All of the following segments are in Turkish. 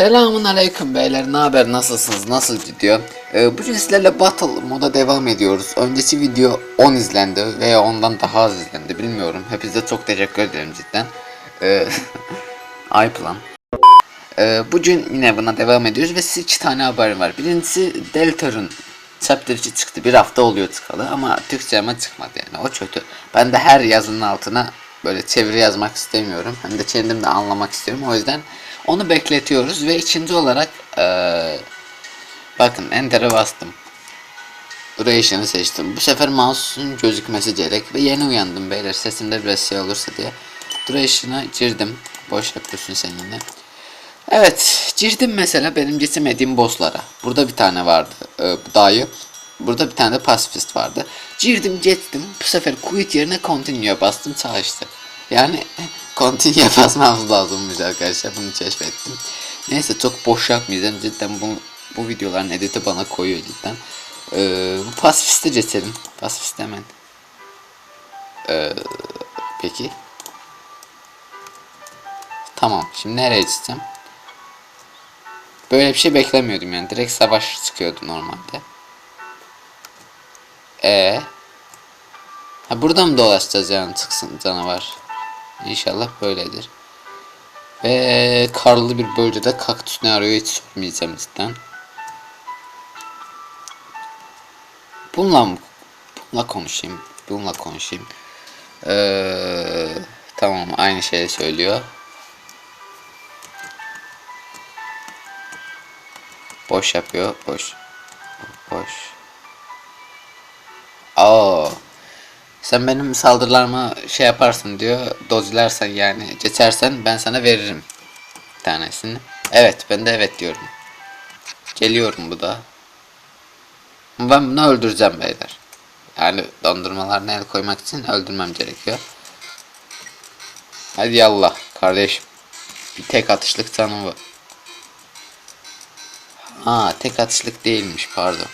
Selamun aleyküm beyler ne haber nasılsınız nasıl gidiyor? Ee, bugün sizlerle battle moda devam ediyoruz. Önceki video 10 izlendi veya ondan daha az izlendi bilmiyorum. Hepinize çok teşekkür ederim cidden. Ee, ayıp lan. Ee, bugün yine buna devam ediyoruz ve size iki tane haberim var. Birincisi Deltar'ın Chapter 2 çıktı. Bir hafta oluyor çıkalı ama Türkçe çıkmadı yani. O kötü. Ben de her yazının altına böyle çeviri yazmak istemiyorum. Hem de kendim de anlamak istiyorum. O yüzden onu bekletiyoruz ve ikinci olarak eee, bakın Enter'e bastım. Duration'ı seçtim. Bu sefer mouse'un gözükmesi gerek ve yeni uyandım beyler sesimde biraz şey olursa diye. Duration'a girdim. Boş yapıyorsun sen yine. Evet girdim mesela benim getirmediğim bosslara. Burada bir tane vardı e, dayı. Burada bir tane de pasifist vardı. Girdim geçtim. Bu sefer quit yerine continue'ya bastım çalıştı. Yani continue'ya basmamız lazımmış arkadaşlar. Bunu keşfettim. Neyse çok boş yapmayacağım. Cidden bu, bu videoların editi bana koyuyor cidden. Ee, bu pasifisti geçelim. Pasifist hemen. Ee, peki. Tamam. Şimdi nereye gideceğim? Böyle bir şey beklemiyordum yani. Direkt savaş çıkıyordu normalde. E Ha burada mı dolaşacağız yani çıksın canavar? İnşallah böyledir. Ve karlı bir bölgede kaktüs ne arıyor hiç sormayacağım cidden. Bununla? Bununla konuşayım. Bununla konuşayım. Ee, tamam aynı şeyi söylüyor. Boş yapıyor. Boş. Boş. Aa. Sen benim saldırılarımı şey yaparsın diyor. Dozlersen yani geçersen ben sana veririm. Bir tanesini. Evet ben de evet diyorum. Geliyorum bu da. Ben bunu öldüreceğim beyler. Yani dondurmalarına el koymak için öldürmem gerekiyor. Hadi yallah kardeşim. Bir tek atışlık canım bu. Ha tek atışlık değilmiş pardon.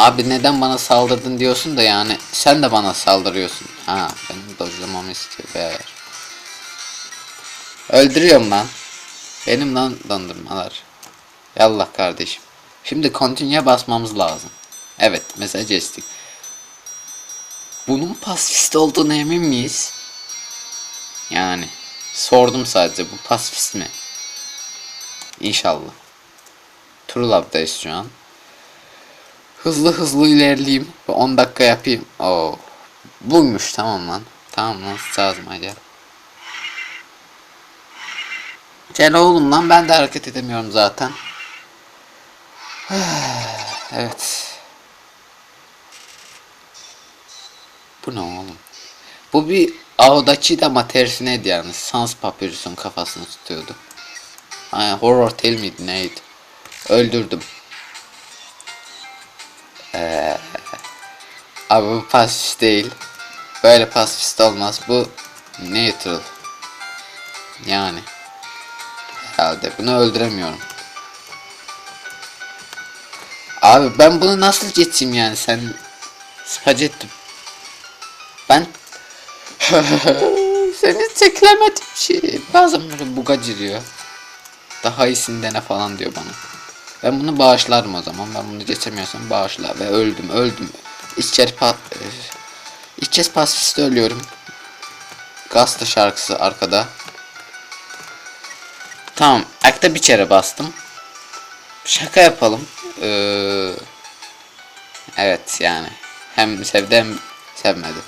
Abi neden bana saldırdın diyorsun da yani sen de bana saldırıyorsun. Ha benim dojlamamı istiyor be. Öldürüyorum lan. Benim lan dondurmalar. Yallah kardeşim. Şimdi continue'ya basmamız lazım. Evet mesela geçtik. Bunun pasifist olduğunu emin miyiz? Yani sordum sadece bu pasifist mi? İnşallah. Trulab'dayız şu an. Hızlı hızlı ilerleyeyim. Ve 10 dakika yapayım. Oo. Buymuş tamam lan. Tamam lan lazım hadi. Gel oğlum lan ben de hareket edemiyorum zaten. evet. Bu ne oğlum? Bu bir Aodachi ama tersine yani. Sans Papyrus'un kafasını tutuyordu. Ay, horror tale miydi neydi? Öldürdüm. Abi bu pasifist değil. Böyle pasifist olmaz. Bu neutral. Yani. Herhalde bunu öldüremiyorum. Abi ben bunu nasıl geçeyim yani sen spagetti. Ben seni çekilemedim şey. Bazen böyle buga giriyor. Daha iyisini dene falan diyor bana. Ben bunu bağışlarım o zaman. Ben bunu geçemiyorsam bağışla ve öldüm öldüm. İçeri pat e, İlk kez pasifiste ölüyorum. Gazete şarkısı arkada. Tamam. Akta bir kere bastım. Şaka yapalım. Ee, evet yani. Hem sevdi hem sevmedi.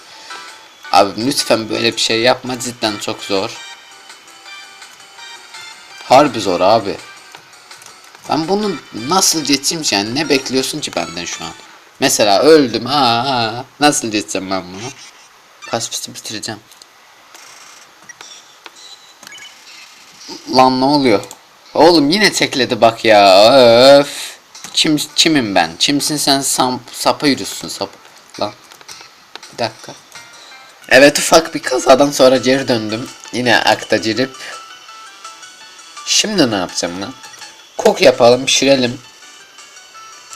Abi lütfen böyle bir şey yapma. Cidden çok zor. Harbi zor abi. Ben bunu nasıl geçeyim yani ne bekliyorsun ki benden şu an? Mesela öldüm ha, ha. nasıl geçeceğim ben bunu? Pasifisti bitireceğim. Lan ne oluyor? Oğlum yine tekledi bak ya. Öf. Kim kimim ben? Kimsin sen? Sam, sapa yürüsün sap. Lan. Bir dakika. Evet ufak bir kazadan sonra geri döndüm. Yine akta girip. Şimdi ne yapacağım lan? Kok yapalım, pişirelim.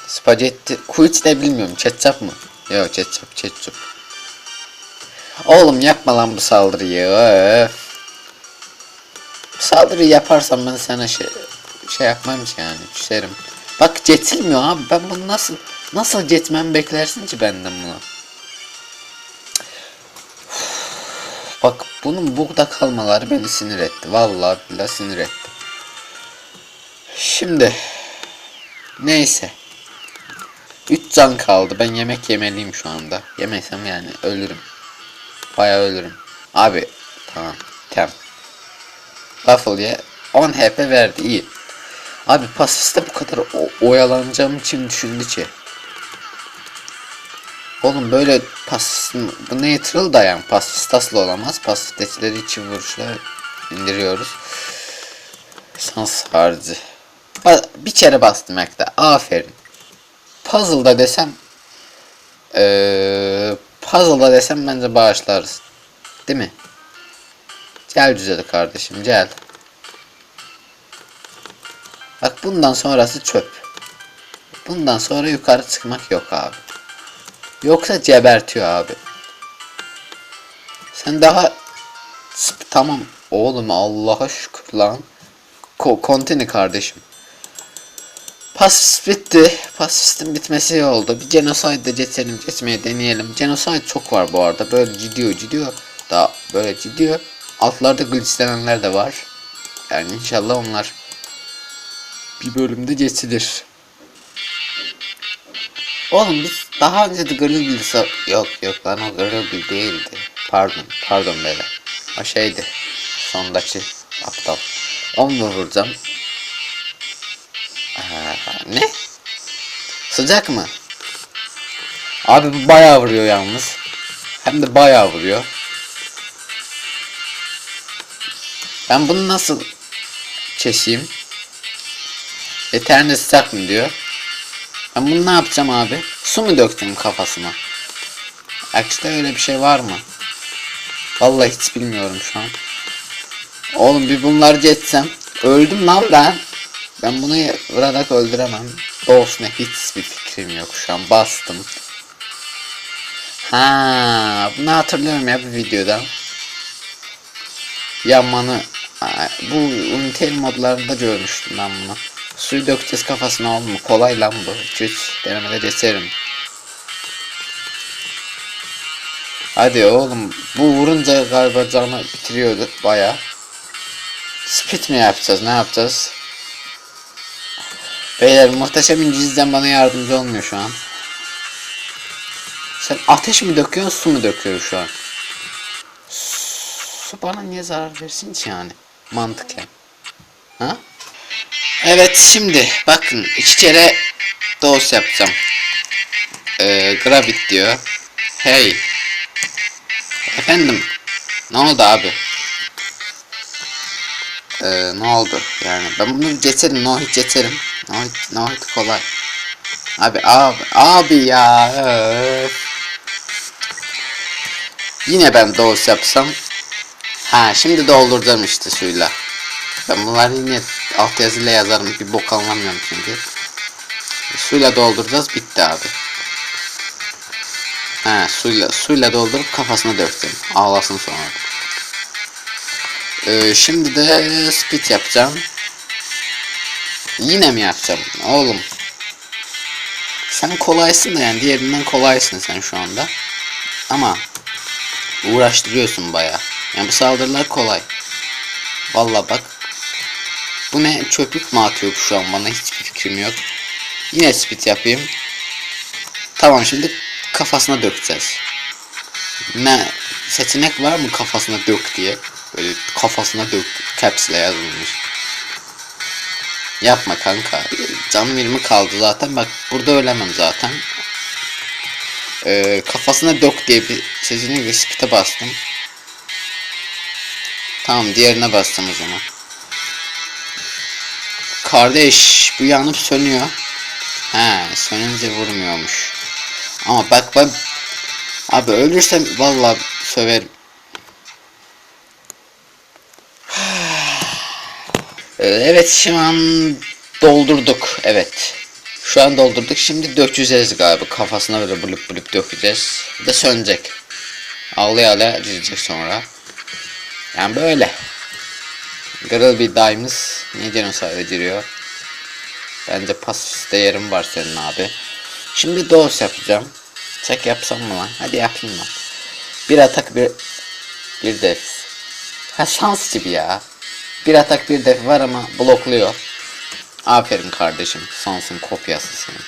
Spagetti, kuiç de bilmiyorum. Ketçap mı? Yok ketçap, ketçap. Oğlum yapma lan bu saldırıyı. Öf. Saldırı yaparsam ben sana şey şey yapmam ki yani küserim. Bak cetilmiyor abi ben bunu nasıl nasıl cetmem beklersin ki benden bunu. Bak bunun burada kalmaları beni sinir etti. Vallahi billahi sinir etti. Şimdi neyse. 3 can kaldı. Ben yemek yemeliyim şu anda. Yemesem yani ölürüm. Bayağı ölürüm. Abi tamam. Tamam. Buffalo'ya 10 HP verdi iyi. Abi pasifiste bu kadar oyalanacağım için düşündü ki. Oğlum böyle pasifistin bu neutral da yani pasifist asla olamaz. Pasifistekileri için vuruşla indiriyoruz. Sans harcı. Bir kere bastım ekte. Aferin. Puzzle'da desem eee puzzle'da desem bence bağışlarız. Değil mi? Gel güzel kardeşim gel. Bak bundan sonrası çöp. Bundan sonra yukarı çıkmak yok abi. Yoksa gebertiyor abi. Sen daha tamam oğlum Allah'a şükür lan. Ko continue kardeşim. Pas bitti. Pasifistin bitmesi oldu. Bir genocide geçelim, geçmeye deneyelim. Genocide çok var bu arada. Böyle gidiyor, gidiyor. Daha böyle gidiyor. Altlarda glitchlenenler de var. Yani inşallah onlar bir bölümde geçilir. Oğlum biz daha önce de Grill Yok yok lan o Grill değildi. Pardon, pardon beyler. O şeydi. Sondaki aptal. Onu vuracağım. Aa, ne? Sıcak mı? Abi bu bayağı vuruyor yalnız. Hem de bayağı vuruyor. Ben bunu nasıl keseyim? Yeterli sıcak mı diyor. Ben bunu ne yapacağım abi? Su mu döktüm kafasına? Aksine öyle bir şey var mı? Vallahi hiç bilmiyorum şu an. Oğlum bir bunları geçsem. Öldüm lan ben. Ben bunu vurarak öldüremem. Doğusuna hiçbir fikrim yok şu an. Bastım. Ha, bunu hatırlıyorum ya bir videoda. Yanmanı bu Unitel modlarında görmüştüm ben bunu. Suyu dökeceğiz kafasına mu? Kolay lan bu. Güç denemede geçerim. Hadi oğlum bu vurunca galiba canı bitiriyordu baya. Spit mi yapacağız ne yapacağız? Beyler muhteşem İngilizcem bana yardımcı olmuyor şu an. Sen ateş mi döküyorsun su mu döküyorsun şu an? Su bana niye zarar versin ki yani? Mantıken. Ha? Evet şimdi bakın iki kere dose yapacağım. Ee, Gravit diyor. Hey. Efendim. Ne oldu abi? Ee, ne oldu? Yani ben bunu geçerim. No geçerim. No hit, no hit kolay. Abi abi abi ya. Yine ben dose yapsam. Ha şimdi dolduracağım işte suyla. Ben bunları yine alt yazıyla yazarım. Bir bok anlamıyorum çünkü. Suyla dolduracağız bitti abi. He suyla suyla doldurup kafasına döktüm. Ağlasın sonra. Ee, şimdi de spit yapacağım. Yine mi yapacağım? Oğlum. Sen kolaysın da yani diğerinden kolaysın sen şu anda. Ama uğraştırıyorsun baya. Yani bu saldırılar kolay. Valla bak. Bu ne çöplük mü atıyor şu an bana hiçbir fikrim yok. Yine spit yapayım. Tamam şimdi kafasına dökeceğiz. Ne seçenek var mı kafasına dök diye? Böyle kafasına dök caps ile yazılmış. Yapma kanka. Canım 20 kaldı zaten. Bak burada ölemem zaten. Ee, kafasına dök diye bir seçenek ve spit'e bastım. Tamam diğerine bastım o zaman. Kardeş bu yanıp sönüyor. He sönünce vurmuyormuş. Ama bak ben abi ölürsem vallahi söverim. Evet şu an doldurduk. Evet. Şu an doldurduk. Şimdi dökeceğiz galiba. Kafasına böyle bulup bulup dökeceğiz. De sönecek. Ağlaya ağlaya dizecek sonra. Yani böyle. Kırıl bir daimiz niye genocide giriyor? Bence pas değerim var senin abi. Şimdi dos yapacağım. Çek yapsam mı lan? Hadi yapayım lan. Bir atak bir bir def. Ha şans gibi ya. Bir atak bir def var ama blokluyor. Aferin kardeşim. Sansın kopyası senin.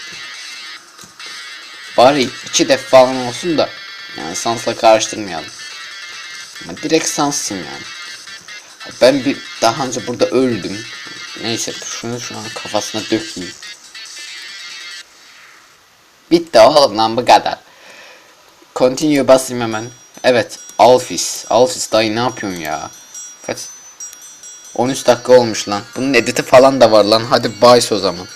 Bari iki def falan olsun da yani Sans'la karıştırmayalım. Ama direkt Sans'sın yani. Ben bir daha önce burada öldüm. Neyse şunu şu an kafasına dökeyim. Bitti oğlum lan bu kadar. Continue basayım hemen. Evet Alfis. Alfis dayı ne yapıyorsun ya? Kaç? 13 dakika olmuş lan. Bunun editi falan da var lan. Hadi bye o zaman.